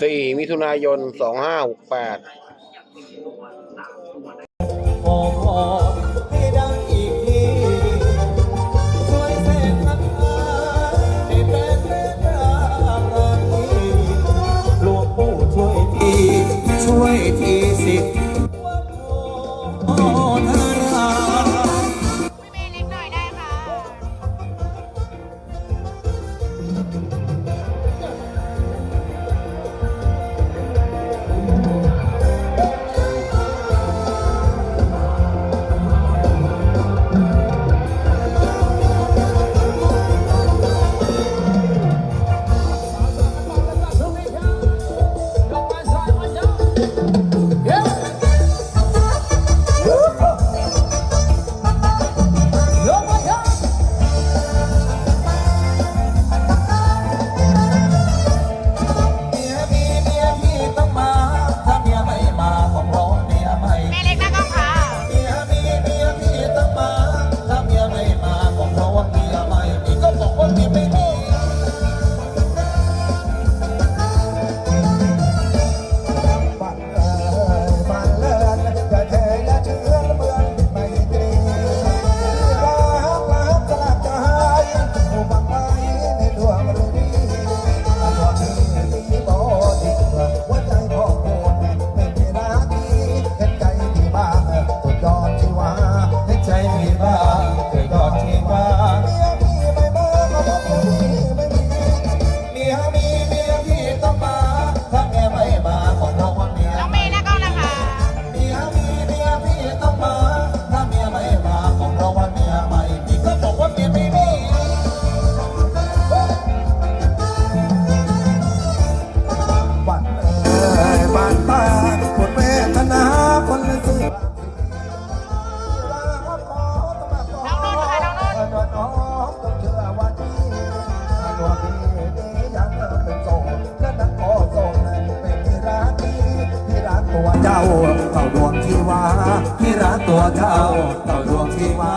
สี่4มิถุนายน 2568 ใจไม่บ้า เต่าดวงที่ว่าที่รักตัวเจ้าเต่าดวงที่ว่า